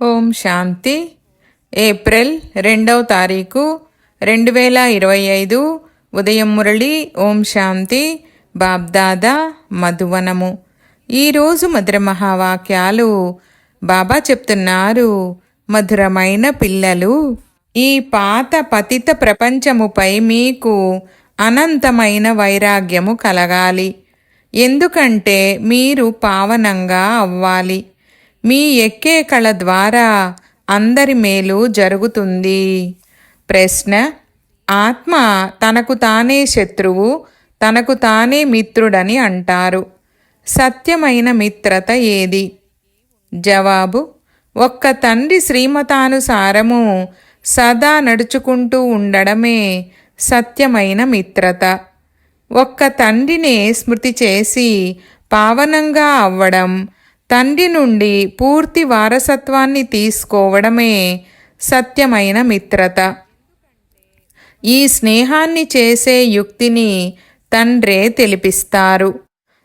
ఓం శాంతి. April రెండవ తారీఖు రెండు వేల ఇరవై ఐదు ఉదయం మురళి ఓం శాంతి బాబ్దాదా మధువనము. ఈరోజు మధుర మహావాక్యాలు బాబా చెప్తున్నారు మధురమైన పిల్లలు ఈ పాత పతిత ప్రపంచముపై మీకు అనంతమైన వైరాగ్యము కలగాలి. ఎందుకంటే మీరు పావనంగా అవ్వాలి. మీ ఎక్కే కళ ద్వారా అందరి మేలు జరుగుతుంది. ప్రశ్న ఆత్మ తనకు తానే శత్రువు తనకు తానే మిత్రుడని అంటారు. సత్యమైన మిత్రత ఏది? జవాబు ఒక్క తండ్రి శ్రీమతానుసారము సదా నడుచుకుంటూ ఉండడమే సత్యమైన మిత్రత. ఒక్క తండ్రినే స్మృతి చేసి పావనంగా అవ్వడం తండ్రి నుండి పూర్తి వారసత్వాన్ని తీసుకోవడమే సత్యమైన మిత్రత. ఈ స్నేహాన్ని చేసే యుక్తిని తండ్రే తెలిపిస్తారు.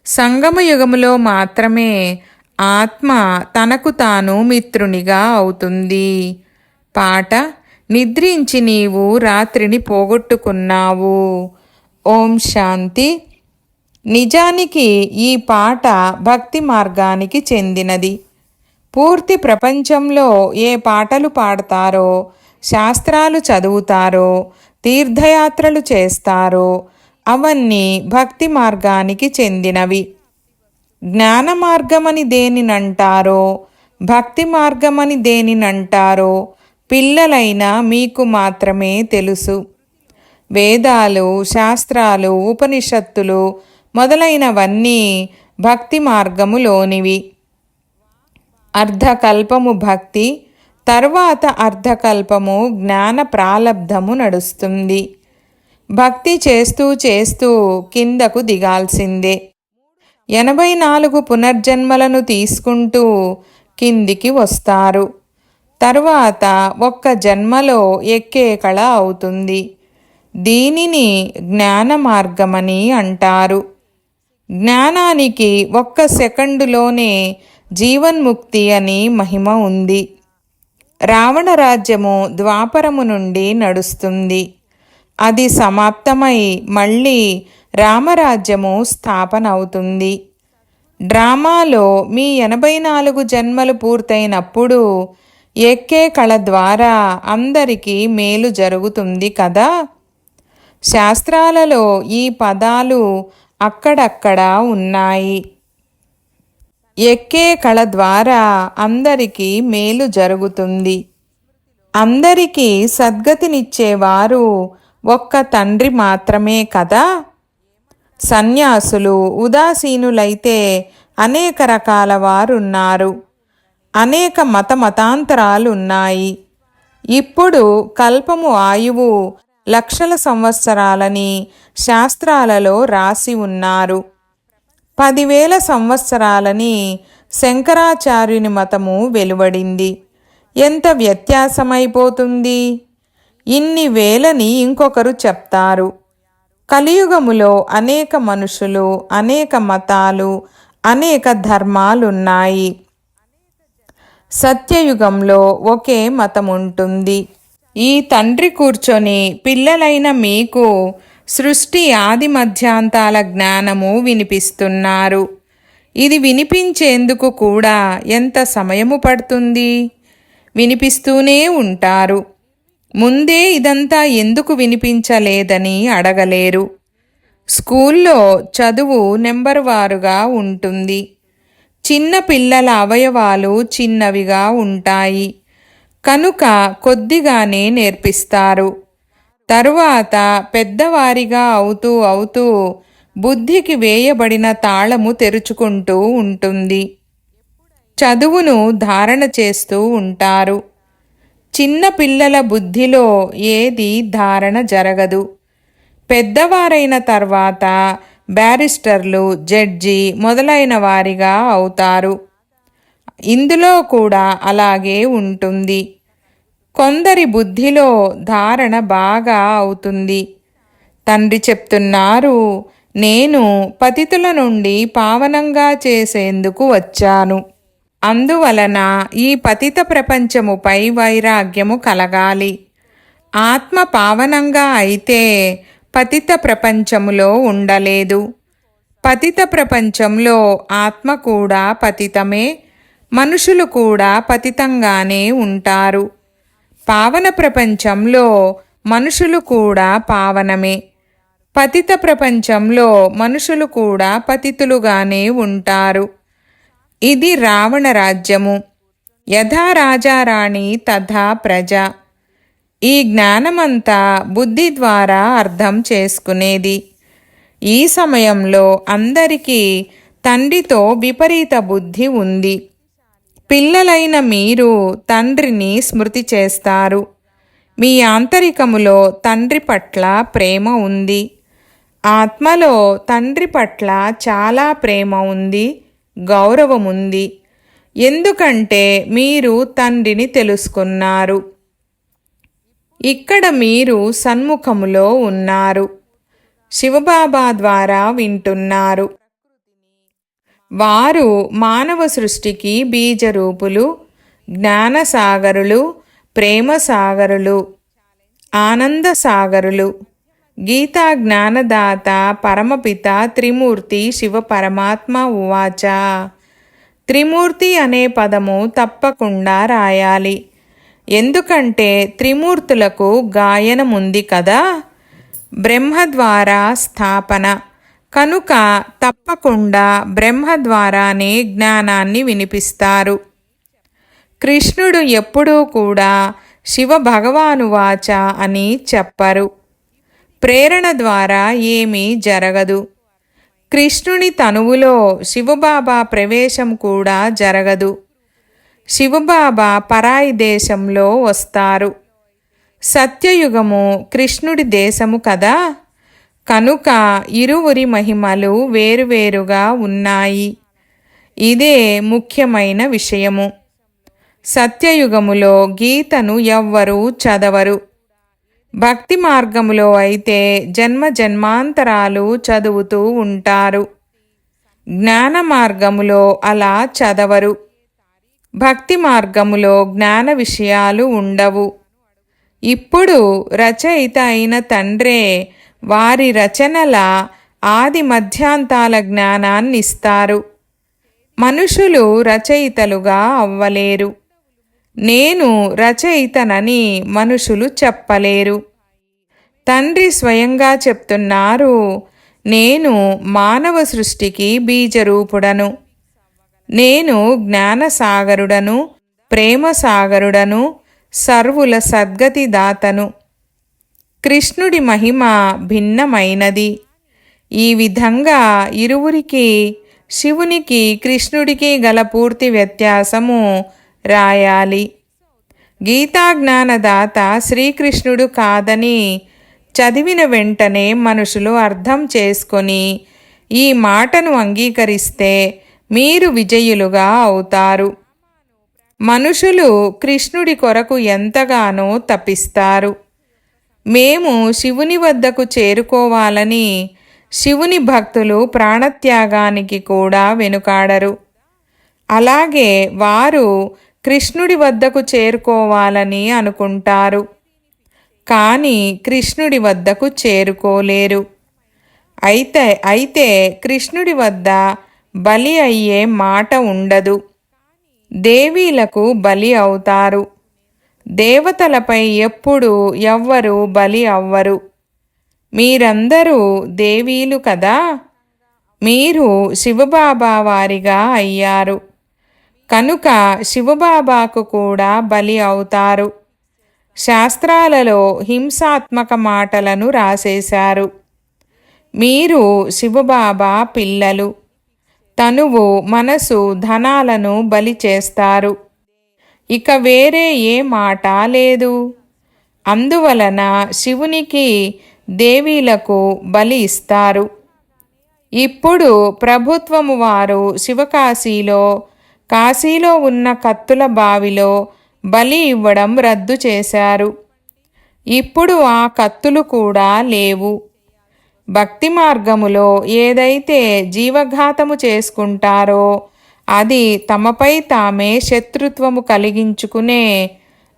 సంగమయుగములో మాత్రమే ఆత్మ తనకు తాను మిత్రునిగా అవుతుంది. పాట నిద్రించి నీవు రాత్రిని పోగొట్టుకున్నావు. ఓం శాంతి నిజానికి ఈ పాట భక్తి మార్గానికి చెందినది. పూర్తి ప్రపంచంలో ఏ పాటలు పాడతారో శాస్త్రాలు చదువుతారో తీర్థయాత్రలు చేస్తారో అవన్నీ భక్తి మార్గానికి చెందినవి. జ్ఞాన మార్గమని దేనినంటారో భక్తి మార్గమని దేనినంటారో పిల్లలైన మీకు మాత్రమే తెలుసు. వేదాలు శాస్త్రాలు ఉపనిషత్తులు మొదలైనవన్నీ భక్తి మార్గములోనివి. అర్ధకల్పము భక్తి తర్వాత అర్ధకల్పము జ్ఞాన ప్రాలబ్ధము నడుస్తుంది. భక్తి చేస్తూ చేస్తూ కిందకు దిగాల్సిందే. ఎనభై నాలుగు పునర్జన్మలను తీసుకుంటూ కిందికి వస్తారు. తరువాత ఒక్క జన్మలో ఎక్కే కళ అవుతుంది. దీనిని జ్ఞాన మార్గమని అంటారు. జ్ఞానానికి ఒక్క సెకండులోనే జీవన్ముక్తి అని మహిమ ఉంది. రావణ రాజ్యము ద్వాపరము నుండి నడుస్తుంది. అది సమాప్తమై మళ్ళీ రామరాజ్యము స్థాపన అవుతుంది. డ్రామాలో మీ ఎనభై నాలుగు జన్మలు పూర్తయినప్పుడు ఎక్కే కళ ద్వారా అందరికీ మేలు జరుగుతుంది కదా? శాస్త్రాలలో ఈ పదాలు అక్కడక్కడ ఉన్నాయి. ఎక్కే కళ ద్వారా అందరికీ మేలు జరుగుతుంది. అందరికీ సద్గతినిచ్చేవారు ఒక్క తండ్రి మాత్రమే కదా? సన్యాసులు ఉదాసీనులైతే అనేక రకాల వారున్నారు. అనేక మత మతాంతరాలున్నాయి ఇప్పుడు కల్పము ఆయువు లక్షల సంవత్సరాలని శాస్త్రాలలో రాసి ఉన్నారు. పదివేల సంవత్సరాలని శంకరాచార్యుని మతము వెలువడింది. ఎంత వ్యత్యాసమైపోతుంది? ఇన్ని వేలని ఇంకొకరు చెప్తారు. కలియుగములో అనేక మనుషులు అనేక మతాలు అనేక ధర్మాలున్నాయి. సత్యయుగంలో ఒకే మతం ఉంటుంది ఈ తండ్రి కూర్చొని పిల్లలైన మీకు సృష్టి ఆది మధ్యాంతాల జ్ఞానము వినిపిస్తున్నారు. ఇది వినిపించేందుకు కూడా ఎంత సమయము పడుతుంది? వినిపిస్తూనే ఉంటారు. ముందే ఇదంతా ఎందుకు వినిపించలేదని అడగలేరు. స్కూల్లో చదువు నెంబర్ వారుగా ఉంటుంది. చిన్న పిల్లల అవయవాలు చిన్నవిగా ఉంటాయి. కనుక కొద్దిగానే నేర్పిస్తారు. తరువాత పెద్దవారిగా అవుతూ అవుతూ బుద్ధికి వేయబడిన తాళము తెరుచుకుంటూ ఉంటుంది. చదువును ధారణ చేస్తూ ఉంటారు. చిన్న పిల్లల బుద్ధిలో ఏది ధారణ జరగదు. పెద్దవారైన తర్వాత బ్యారిస్టర్లు జడ్జి మొదలైన వారిగా అవుతారు. ఇందులో కూడా అలాగే ఉంటుంది. కొందరి బుద్ధిలో ధారణ బాగా అవుతుంది. తండ్రి చెప్తున్నారు నేను పతితుల నుండి పావనంగా చేసేందుకు వచ్చాను. అందువలన ఈ పతిత ప్రపంచముపై వైరాగ్యము కలగాలి. ఆత్మ పావనంగా అయితే పతిత ప్రపంచములో ఉండలేదు. పతిత ప్రపంచంలో ఆత్మ కూడా పతితమే మనుషులు కూడా పతితంగానే ఉంటారు. పావన ప్రపంచంలో మనుషులు కూడా పావనమే. పతిత ప్రపంచంలో మనుషులు కూడా పతితులుగానే ఉంటారు. ఇది రావణ రాజ్యము. యథా రాజారాణి తథా ప్రజ. ఈ జ్ఞానమంతా బుద్ధి ద్వారా అర్థం చేసుకునేది. ఈ సమయంలో అందరికీ తండ్రితో విపరీత బుద్ధి ఉంది. పిల్లలైన మీరు తండ్రిని స్మృతి చేస్తారు. మీ ఆంతరికములో తండ్రి పట్ల ప్రేమ ఉంది. ఆత్మలో తండ్రి పట్ల చాలా ప్రేమ ఉంది గౌరవం ఉంది. ఎందుకంటే మీరు తండ్రిని తెలుసుకున్నారు. ఇక్కడ మీరు సన్ముఖములో ఉన్నారు. శివబాబా ద్వారా వింటున్నారు. వారు మానవ సృష్టికి బీజరూపులు జ్ఞానసాగరులు ప్రేమ సాగరులు గీతా జ్ఞానదాత పరమపిత త్రిమూర్తి శివ పరమాత్మ ఉవాచ. త్రిమూర్తి అనే పదము తప్పకుండా రాయాలి. ఎందుకంటే త్రిమూర్తులకు గాయనముంది కదా బ్రహ్మ ద్వారా స్థాపన. కనుక తప్పకుండా బ్రహ్మ ద్వారానే జ్ఞానాన్ని వినిపిస్తారు. కృష్ణుడు ఎప్పుడూ కూడా శివ భగవానువాచ అని చెప్పరు. ప్రేరణ ద్వారా ఏమీ జరగదు. కృష్ణుని తనువులో శివబాబా ప్రవేశం కూడా జరగదు. శివబాబా పరాయి దేశంలో వస్తారు. సత్యయుగము కృష్ణుడి దేశము కదా? కనుక ఇరువురి మహిమలు వేరువేరుగా ఉన్నాయి. ఇదే ముఖ్యమైన విషయము. సత్యయుగములో గీతను ఎవ్వరూ చదవరు. భక్తి మార్గములో అయితే జన్మ జన్మాంతరాలు చదువుతూ ఉంటారు. జ్ఞాన మార్గములో అలా చదవరు. భక్తి మార్గములో జ్ఞాన విషయాలు ఉండవు. ఇప్పుడు రచయిత అయిన తండ్రే వారి రచనల ఆది మధ్యాంతాల జ్ఞానాన్నిస్తారు. మనుషులు రచయితలుగా అవ్వలేరు. నేను రచయితనని మనుషులు చెప్పలేరు. తండ్రి స్వయంగా చెప్తున్నారు నేను మానవ సృష్టికి బీజరూపుడను. నేను జ్ఞానసాగరుడను ప్రేమసాగరుడను సర్వుల సద్గతిదాతను. కృష్ణుడి మహిమ భిన్నమైనది. ఈ విధంగా ఇరువురికి శివునికి కృష్ణుడికి గల పూర్తి వ్యత్యాసము రాయాలి. గీతాజ్ఞానదాత శ్రీకృష్ణుడు కాదని చదివిన వెంటనే మనుషులు అర్థం చేసుకొని ఈ మాటను అంగీకరిస్తే మీరు విజయులుగా అవుతారు. మనుషులు కృష్ణుడి కొరకు ఎంతగానో తప్పిస్తారు మేము శివుని వద్దకు చేరుకోవాలని శివుని భక్తులు ప్రాణత్యాగానికి కూడా వెనుకాడరు. అలాగే వారు కృష్ణుడి వద్దకు చేరుకోవాలని అనుకుంటారు. కానీ కృష్ణుడి వద్దకు చేరుకోలేరు. అయితే అయితే కృష్ణుడి వద్ద బలి అయ్యే మాట ఉండదు. దేవీలకు బలి అవుతారు. దేవతలపై ఎప్పుడు ఎవ్వరు బలి అవ్వరు. మీరందరూ దేవీలు కదా? మీరు శివబాబా వారిగా అయ్యారు. కనుక శివబాబాకు కూడా బలి అవుతారు. శాస్త్రాలలో హింసాత్మక మాటలను రాసేశారు. మీరు శివబాబా పిల్లలు. తనువు మనసు ధనాలను బలి చేస్తారు. ఇక వేరే ఏ మాట లేదు. అందువలన శివునికి దేవీలకు బలి ఇస్తారు. ఇప్పుడు ప్రభుత్వము వారు శివకాశీలో కాశీలో ఉన్న కత్తుల బావిలో బలి ఇవ్వడం రద్దు చేశారు. ఇప్పుడు ఆ కత్తులు కూడా లేవు. భక్తి మార్గములో ఏదైతే జీవఘాతము చేసుకుంటారో అది తమపై తామే శత్రుత్వము కలిగించుకునే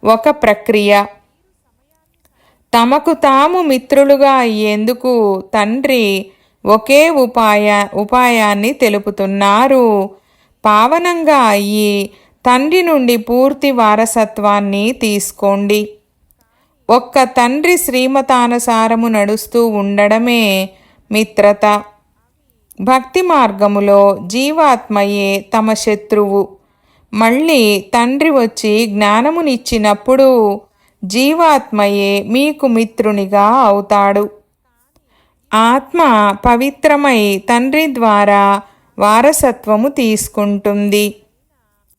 ఒక ప్రక్రియ. తమకు తాము మిత్రులుగా అయ్యేందుకు తండ్రి ఒకే ఉపాయ ఉపాయాన్ని తెలుపుతున్నారు. పావనంగా అయ్యి తండ్రి నుండి పూర్తి వారసత్వాన్ని తీసుకోండి. ఒక్క తండ్రి శ్రీమతానుసారము నడుస్తూ ఉండడమే మిత్రత. భక్తి మార్గములో జీవాత్మయే తమ శత్రువు. మళ్ళీ తండ్రి వచ్చి జ్ఞానమునిచ్చినప్పుడు జీవాత్మయే మీకు మిత్రునిగా అవుతాడు. ఆత్మ పవిత్రమై తండ్రి ద్వారా వారసత్వము తీసుకుంటుంది.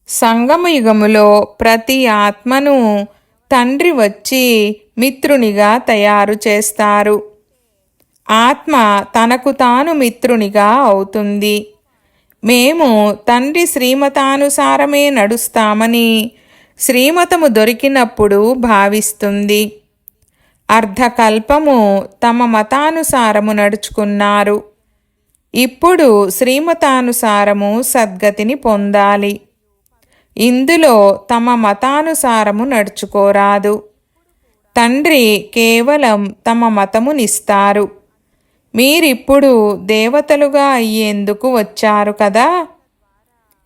సంగమయుగములో ప్రతి ఆత్మను తండ్రి వచ్చి మిత్రునిగా తయారు చేస్తారు. ఆత్మ తనకు తాను మిత్రునిగా అవుతుంది. మేము తండ్రి శ్రీమతానుసారమే నడుస్తామని శ్రీమతము దొరికినప్పుడు భావిస్తుంది. అర్ధకల్పము తమ మతానుసారము నడుచుకున్నారు. ఇప్పుడు శ్రీమతానుసారము సద్గతిని పొందాలి. ఇందులో తమ మతానుసారము నడుచుకోరాదు. తండ్రి కేవలం తమ మతమునిస్తారు. మీరిప్పుడు దేవతలుగా అయ్యేందుకు వచ్చారు కదా?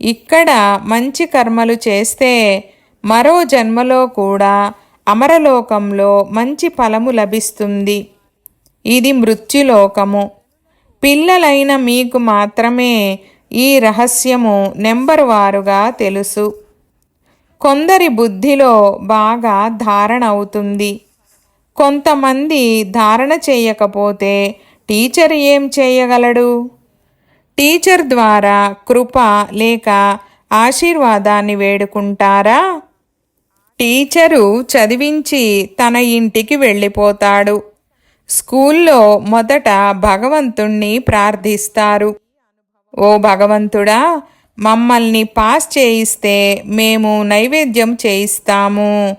ఇక్కడ మంచి కర్మలు చేస్తే మరో జన్మలో కూడా అమరలోకంలో మంచి ఫలము లభిస్తుంది. ఇది మృత్యులోకము. పిల్లలైన మీకు మాత్రమే ఈ రహస్యము నెంబర్ వారుగా తెలుసు. కొందరి బుద్ధిలో బాగా ధారణ అవుతుంది. కొంతమంది ధారణ చేయకపోతే టీచర్ ఏం చేయగలడు? టీచర్ ద్వారా కృప లేక ఆశీర్వాదాన్ని వేడుకుంటారా? టీచరు చదివించి తన ఇంటికి వెళ్ళిపోతాడు. స్కూల్లో మొదట భగవంతుణ్ణి ప్రార్థిస్తారు. ఓ భగవంతుడా మమ్మల్ని పాస్ చేయిస్తే మేము నైవేద్యం చేయిస్తాము.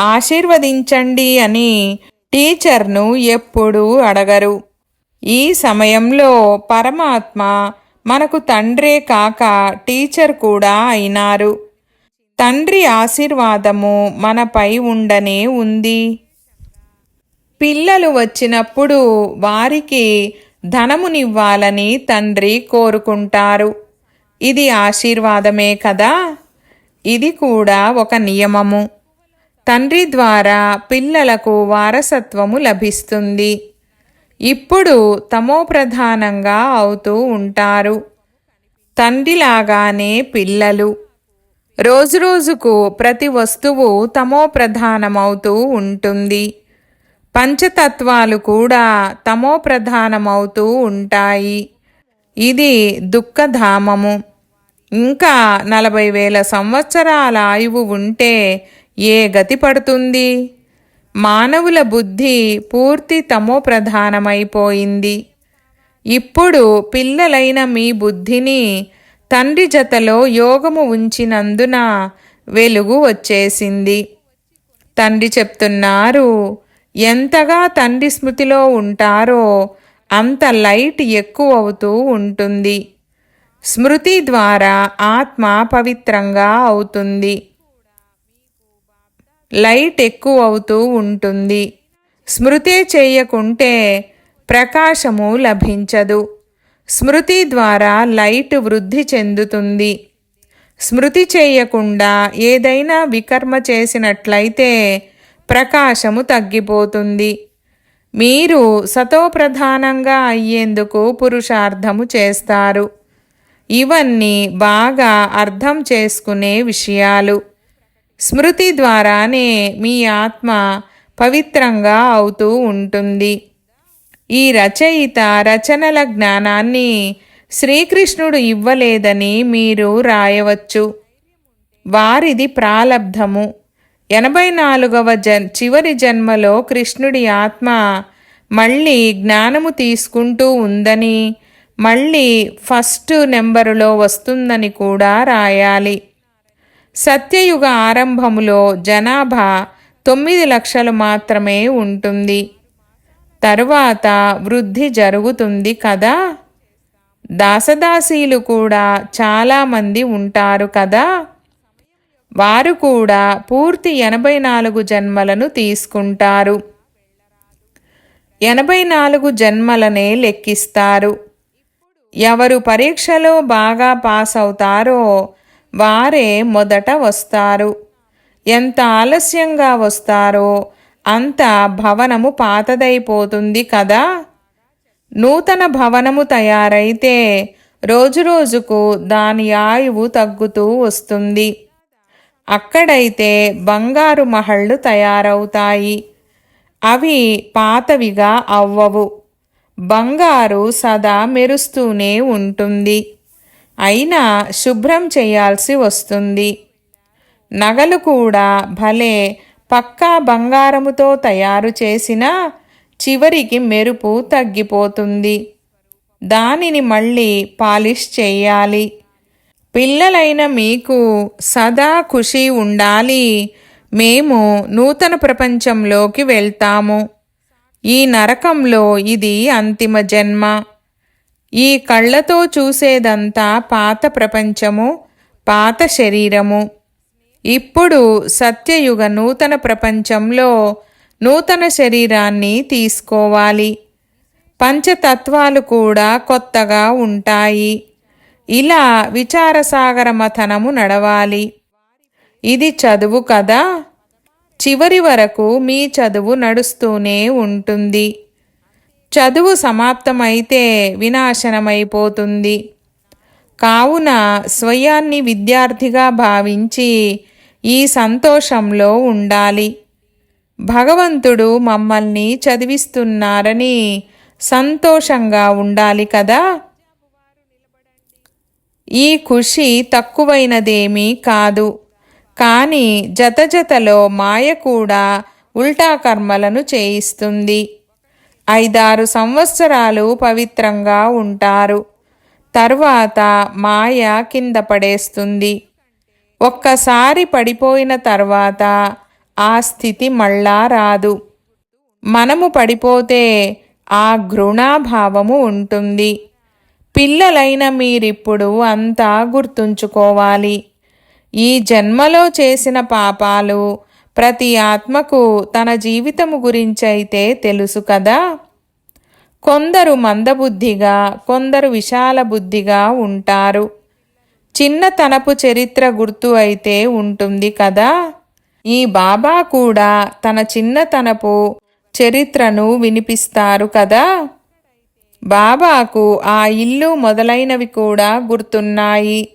ఆశీర్వదించండి అని టీచర్ను ఎప్పుడూ అడగరు. ఈ సమయంలో పరమాత్మ మనకు తండ్రే కాక టీచర్ కూడా అయినారు. తండ్రి ఆశీర్వాదము మనపై ఉండనే ఉంది. పిల్లలు వచ్చినప్పుడు వారికి ధనమునివ్వాలని తండ్రి కోరుకుంటారు. ఇది ఆశీర్వాదమే కదా? ఇది కూడా ఒక నియమము. తండ్రి ద్వారా పిల్లలకు వారసత్వము లభిస్తుంది. ఇప్పుడు తమో ప్రధానంగా అవుతూ ఉంటారు. తండ్రిలాగానే పిల్లలు. రోజురోజుకు ప్రతి వస్తువు తమో ప్రధానమవుతూ ఉంటుంది. పంచతత్వాలు కూడా తమో ప్రధానమవుతూ ఉంటాయి. ఇది దుఃఖధామము. ఇంకా నలభై వేల సంవత్సరాల ఆయువు ఉంటే ఏ గతి పడుతుంది? మానవుల బుద్ధి పూర్తి తమో ప్రధానమైపోయింది ఇప్పుడు పిల్లలైన మీ బుద్ధిని తండ్రి జతలో యోగము ఉంచినందున వెలుగు వచ్చేసింది. తండ్రి చెప్తున్నారు ఎంతగా తండ్రి స్మృతిలో ఉంటారో అంత లైట్ ఎక్కువ అవుతూ ఉంటుంది. స్మృతి ద్వారా ఆత్మ పవిత్రంగా అవుతుంది. లైట్ ఎక్కువ అవుతూ ఉంటుంది. స్మృతి చేయకుంటే ప్రకాశము లభించదు. స్మృతి ద్వారా లైట్ వృద్ధి చెందుతుంది. స్మృతి చేయకుండా ఏదైనా వికర్మ చేసినట్లయితే ప్రకాశము తగ్గిపోతుంది. మీరు సతోప్రధానంగా అయ్యేందుకు పురుషార్థము చేస్తారు. ఇవన్నీ బాగా అర్థం చేసుకునే విషయాలు. స్మృతి ద్వారానే మీ ఆత్మ పవిత్రంగా అవుతూ ఉంటుంది. ఈ రచయిత రచనల జ్ఞానాన్ని శ్రీకృష్ణుడు ఇవ్వలేదని మీరు రాయవచ్చు. వారిది ప్రాలబ్ధము. ఎనభై నాలుగవ జన్ చివరి జన్మలో కృష్ణుడి ఆత్మ మళ్ళీ జ్ఞానము తీసుకుంటూ ఉందని మళ్ళీ ఫస్ట్ నెంబరులో వస్తుందని కూడా రాయాలి. సత్యయుగ ఆరంభములో జనాభా తొమ్మిది లక్షలు మాత్రమే ఉంటుంది. తరువాత వృద్ధి జరుగుతుంది కదా? దాసదాసీలు కూడా చాలామంది ఉంటారు కదా? వారు కూడా పూర్తి ఎనభై నాలుగు జన్మలను తీసుకుంటారు. ఎనభై నాలుగు జన్మలనే లెక్కిస్తారు. ఎవరు పరీక్షలో బాగా పాస్ అవుతారో వారే మొదట వస్తారు. ఎంత ఆలస్యంగా వస్తారో అంత భవనము పాతదైపోతుంది కదా? నూతన భవనము తయారైతే రోజురోజుకు దాని ఆయువు తగ్గుతూ వస్తుంది. అక్కడైతే బంగారు మహళ్ళు తయారవుతాయి. అవి పాతవిగా అవ్వవు. బంగారు సదా మెరుస్తూనే ఉంటుంది. అయినా శుభ్రం చేయాల్సి వస్తుంది. నగలు కూడా భలే పక్కా బంగారముతో తయారు చేసిన చివరికి మెరుపు తగ్గిపోతుంది. దానిని మళ్ళీ పాలిష్ చేయాలి. పిల్లలైన మీకు సదా ఖుషి ఉండాలి. మేము నూతన ప్రపంచంలోకి వెళ్తాము. ఈ నరకంలో ఇది అంతిమ జన్మ. ఈ కళ్ళతో చూసేదంతా పాత ప్రపంచము పాత శరీరము. ఇప్పుడు సత్యయుగ నూతన ప్రపంచంలో నూతన శరీరాన్ని తీసుకోవాలి. పంచతత్వాలు కూడా కొత్తగా ఉంటాయి. ఇలా విచారసాగర మథనము నడవాలి. ఇది చదువు కదా? చివరి వరకు మీ చదువు నడుస్తూనే ఉంటుంది. చదువు సమాప్తమైతే వినాశనమైపోతుంది. కావున స్వయాన్ని విద్యార్థిగా భావించి ఈ సంతోషంలో ఉండాలి. భగవంతుడు మమ్మల్ని చదివిస్తున్నారని సంతోషంగా ఉండాలి కదా? ఈ ఖుషి తక్కువైనదేమీ కాదు. కానీ జతజతలో మాయ కూడా ఉల్టా కర్మలను చేయిస్తుంది. ఐదారు సంవత్సరాలు పవిత్రంగా ఉంటారు. తర్వాత మాయ కింద పడేస్తుంది. ఒక్కసారి పడిపోయిన తర్వాత ఆ స్థితి మళ్ళా రాదు. మనము పడిపోతే ఆ ఘృణాభావము ఉంటుంది. పిల్లలైన మీరిప్పుడు అంతా గుర్తుంచుకోవాలి. ఈ జన్మలో చేసిన పాపాలు ప్రతి ఆత్మకు తన జీవితము గురించైతే తెలుసు కదా. కొందరు మందబుద్ధిగా కొందరు విశాల బుద్ధిగా ఉంటారు. చిన్నతనపు చరిత్ర గుర్తు అయితే ఉంటుంది కదా. ఈ బాబా కూడా తన చిన్నతనపు చరిత్రను వినిపిస్తారు కదా. బాబాకు ఆ ఇల్లు మొదలైనవి కూడా గుర్తున్నాయి.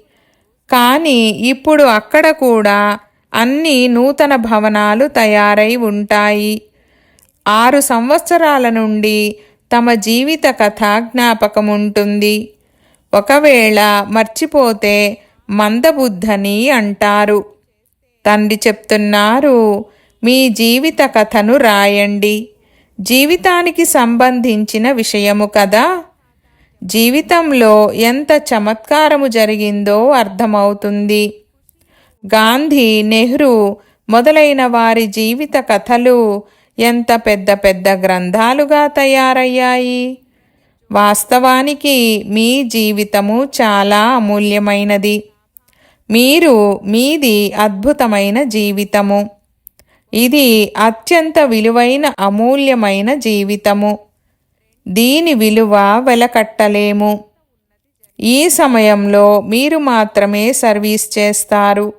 కానీ ఇప్పుడు అక్కడ కూడా అన్ని నూతన భవనాలు తయారై ఉంటాయి. ఆరు సంవత్సరాల నుండి తమ జీవిత కథ జ్ఞాపకం ఉంటుంది ఒకవేళ మర్చిపోతే మందబుద్ధని అంటారు. తండ్రి చెప్తున్నారు మీ జీవిత కథను రాయండి. జీవితానికి సంబంధించిన విషయము కదా? జీవితంలో ఎంత చమత్కారము జరిగిందో అర్థమవుతుంది. గాంధీ నెహ్రూ మొదలైన వారి జీవిత కథలు ఎంత పెద్ద పెద్ద గ్రంథాలుగా తయారయ్యాయి? వాస్తవానికి మీ జీవితము చాలా అమూల్యమైనది. మీరు మీది అద్భుతమైన జీవితము. ఇది అత్యంత విలువైన అమూల్యమైన జీవితము. దీని విలువ వెలకట్టలేము. ఈ సమయంలో మీరు మాత్రమే సర్వీస్ చేస్తారు.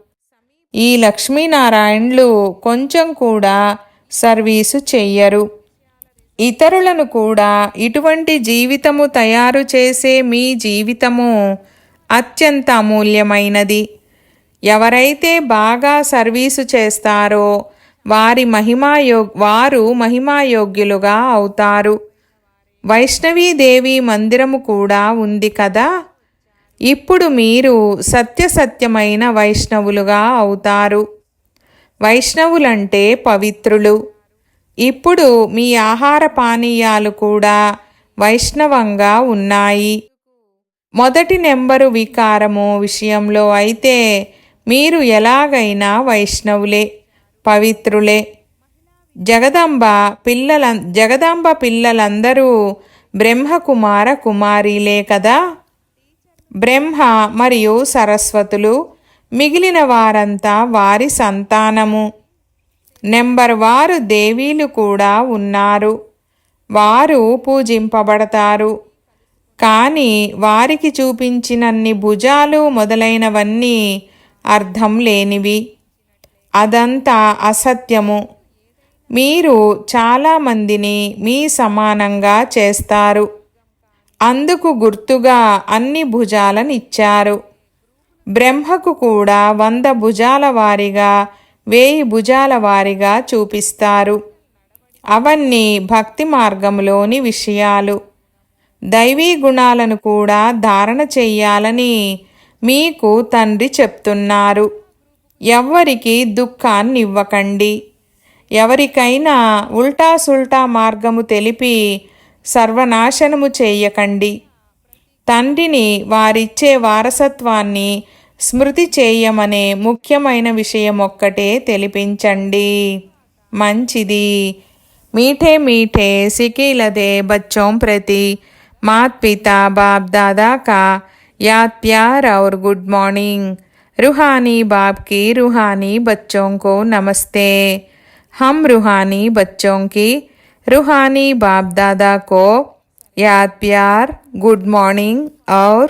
ఈ లక్ష్మీనారాయణులు కొంచెం కూడా సర్వీసు చెయ్యరు. ఇతరులను కూడా ఇటువంటి జీవితము తయారు చేసే మీ జీవితము అత్యంత అమూల్యమైనది. ఎవరైతే బాగా సర్వీసు చేస్తారో వారి మహిమాయో వారు మహిమాయోగ్యులుగా అవుతారు. వైష్ణవీదేవి మందిరము కూడా ఉంది కదా? ఇప్పుడు మీరు సత్యసత్యమైన వైష్ణవులుగా అవుతారు. వైష్ణవులంటే పవిత్రులు. ఇప్పుడు మీ ఆహార పానీయాలు కూడా వైష్ణవంగా ఉన్నాయి. మొదటి నెంబరు వికారము విషయంలో అయితే మీరు ఎలాగైనా వైష్ణవులే పవిత్రులే. జగదంబ పిల్లల జగదంబ పిల్లలందరూ బ్రహ్మకుమార కుమారీలే కదా? బ్రహ్మ మరియు సరస్వతులు మిగిలిన వారంతా వారి సంతానము. నెంబర్ వారు దేవీలు కూడా ఉన్నారు. వారు పూజింపబడతారు. కానీ వారికి చూపించినన్ని భుజాలు మొదలైనవన్నీ అర్థం లేనివి. అదంతా అసత్యము. మీరు చాలామందిని మీ సమానంగా చేస్తారు. అందుకు గుర్తుగా అన్ని భుజాలనిచ్చారు బ్రహ్మకు కూడా వంద భుజాల వారిగా వేయి భుజాల వారిగా చూపిస్తారు. అవన్నీ భక్తి మార్గంలోని విషయాలు. దైవీ గుణాలను కూడా ధారణ చెయ్యాలని మీకు తండ్రి చెప్తున్నారు. ఎవ్వరికి దుఃఖాన్ని ఇవ్వకండి. ఎవరికైనా ఉల్టా సుల్టా మార్గము తెలిపి సర్వనాశనము చేయకండి తండ్రిని వారిచ్చే వారసత్వాన్ని స్మృతి చేయమనే ముఖ్యమైన విషయం ఒక్కటే తెలిపించండి మంచిది మీఠే మీఠే సికీలదే బచ్చోం ప్రతి मात पिता बाप दादा का याद प्यार और गुड मॉर्निंग रूहानी बाप की रूहानी बच्चों को नमस्ते हम रूहानी बच्चों की रूहानी बाप दादा को याद प्यार गुड मॉर्निंग और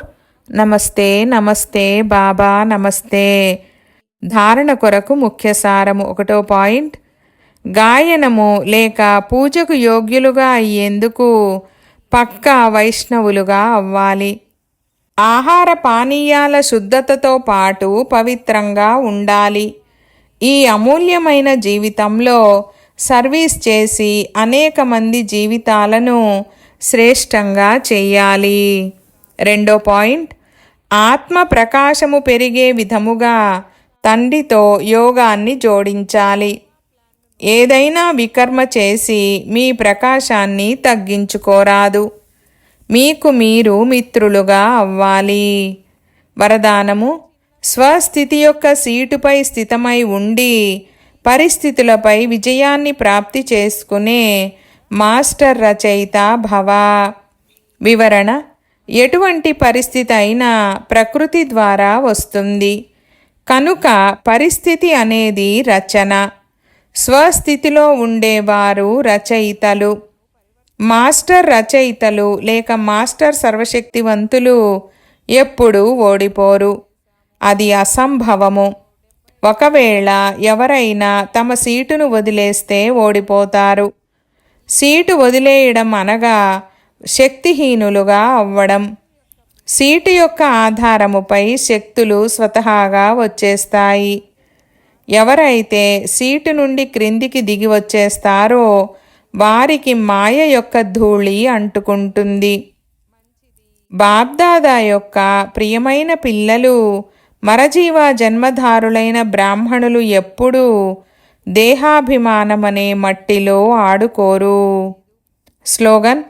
నమస్తే నమస్తే బాబా నమస్తే ధారణ కొరకు ముఖ్య సారము ఒకటో పాయింట్ గాయనము లేక పూజకు యోగ్యులుగా అయ్యేందుకు పక్కా వైష్ణవులుగా అవ్వాలి ఆహార పానీయాల శుద్ధతతో పాటు పవిత్రంగా ఉండాలి ఈ అమూల్యమైన జీవితంలో సర్వీస్ చేసి అనేక మంది జీవితాలను శ్రేష్టంగా చేయాలి. రెండో పాయింట్ ఆత్మ ప్రకాశము పెరిగే విధముగా తండ్రితో యోగాన్ని జోడించాలి. ఏదైనా వికర్మ చేసి మీ ప్రకాశాన్ని తగ్గించుకోరాదు. మీకు మీరు మిత్రులుగా అవ్వాలి. వరదానము స్వస్థితి యొక్క సీటుపై స్థితమై ఉండి పరిస్థితులపై విజయాన్ని ప్రాప్తి చేసుకునే మాస్టర్ రచయిత భవ. వివరణ ఎటువంటి పరిస్థితి అయినా ప్రకృతి ద్వారా వస్తుంది. కనుక పరిస్థితి అనేది రచన. స్వస్థితిలో ఉండేవారు రచయితలు. మాస్టర్ రచయితలు లేక మాస్టర్ సర్వశక్తివంతులు ఎప్పుడూ ఓడిపోరు. అది అసంభవము. ఒకవేళ ఎవరైనా తమ సీటును వదిలేస్తే ఓడిపోతారు. సీటు వదిలేయడం అనగా శక్తిహీనులుగా అవ్వడం. సీటు యొక్క ఆధారముపై శక్తులు స్వతహాగా వచ్చేస్తాయి. ఎవరైతే సీటు నుండి క్రిందికి దిగి వచ్చేస్తారో వారికి మాయ యొక్క ధూళి అంటుకుంటుంది. బాబ్దాదా యొక్క ప్రియమైన పిల్లలు మరజీవ జన్మధారులైన బ్రాహ్మణులు ఎప్పుడూ దేహాభిమానమనే మట్టిలో ఆడుకోరు. స్లోగన్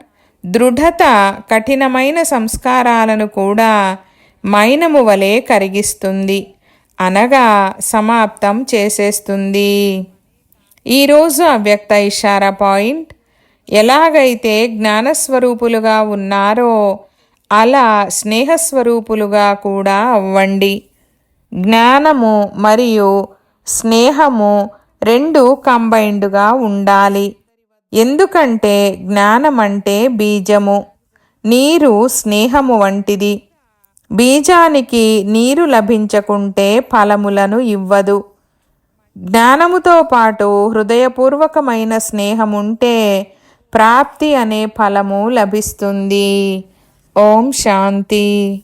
దృఢత కఠినమైన సంస్కారాలను కూడా మైనము వలె కరిగిస్తుంది. అనగా సమాప్తం చేసేస్తుంది. ఈరోజు అవ్యక్త ఇషారా పాయింట్ ఎలాగైతే జ్ఞానస్వరూపులుగా ఉన్నారో అలా స్నేహస్వరూపులుగా కూడా అవ్వండి. జ్ఞానము మరియు స్నేహము రెండు కంబైండ్గా ఉండాలి. ఎందుకంటే జ్ఞానం అంటే బీజము నీరు స్నేహము వంటిది. బీజానికి నీరు లభించకుంటే ఫలములను ఇవ్వదు. జ్ఞానముతో పాటు హృదయపూర్వకమైన స్నేహముంటే ప్రాప్తి అనే ఫలము లభిస్తుంది. ఓం శాంతి.